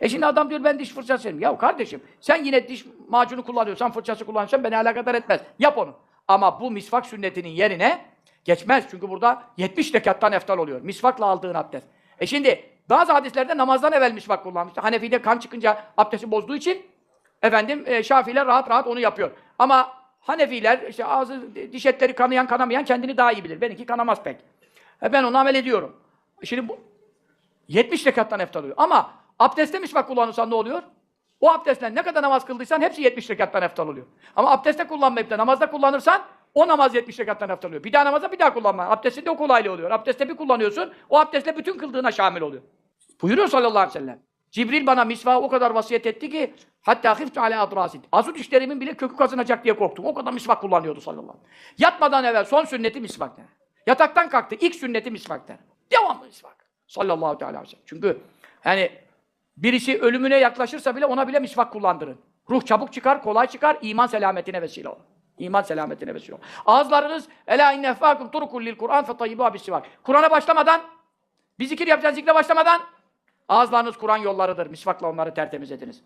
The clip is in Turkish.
E şimdi adam diyor ben diş fırçası yerim. Ya kardeşim sen yine diş macunu kullanıyorsan, fırçası kullanıyorsan beni alakadar etmez. Yap onu. Ama bu misvak sünnetinin yerine geçmez. Çünkü burada 70 rekattan eftal oluyor. Misvakla aldığın abdest. E şimdi bazı hadislerde namazdan evvel misvak kullanmıştı. Hanefi'de kan çıkınca abdesti bozduğu için efendim e, Şafiler rahat rahat onu yapıyor. Ama Hanefiler işte ağzı diş etleri kanayan kanamayan kendini daha iyi bilir. Benimki kanamaz pek. E ben onu amel ediyorum. Şimdi bu 70 rekattan eftal oluyor. Ama abdestte misvak kullanırsan ne oluyor? O abdestle ne kadar namaz kıldıysan hepsi 70 rekattan eftal oluyor. Ama abdestte kullanmayıp da namazda kullanırsan o namaz 70 rekattan eftal oluyor. Bir daha namaza bir daha kullanma. Abdestinde o kolaylığı oluyor. Abdestte bir kullanıyorsun, o abdestle bütün kıldığına şamil oluyor. Buyuruyor sallallahu aleyhi ve sellem. Cibril bana misvağı o kadar vasiyet etti ki hatta hiftu ala adrasit. Azut dişlerimin bile kökü kazınacak diye korktum. O kadar misvak kullanıyordu sallallahu aleyhi ve sellem. Yatmadan evvel son sünneti misvak der. Yataktan kalktı ilk sünneti misvak der. Devamlı misvak. Sallallahu aleyhi ve sellem. Çünkü yani birisi ölümüne yaklaşırsa bile ona bile misvak kullandırın. Ruh çabuk çıkar, kolay çıkar, iman selametine vesile olur. İman selametine vesile olur. Ağızlarınız ela inne efvakum turukul lil Kur'an fe tayyibu bisivak. Kur'an'a başlamadan, bir zikir yapacaksınız zikre başlamadan ağızlarınız Kur'an yollarıdır. Misvakla onları tertemiz ediniz.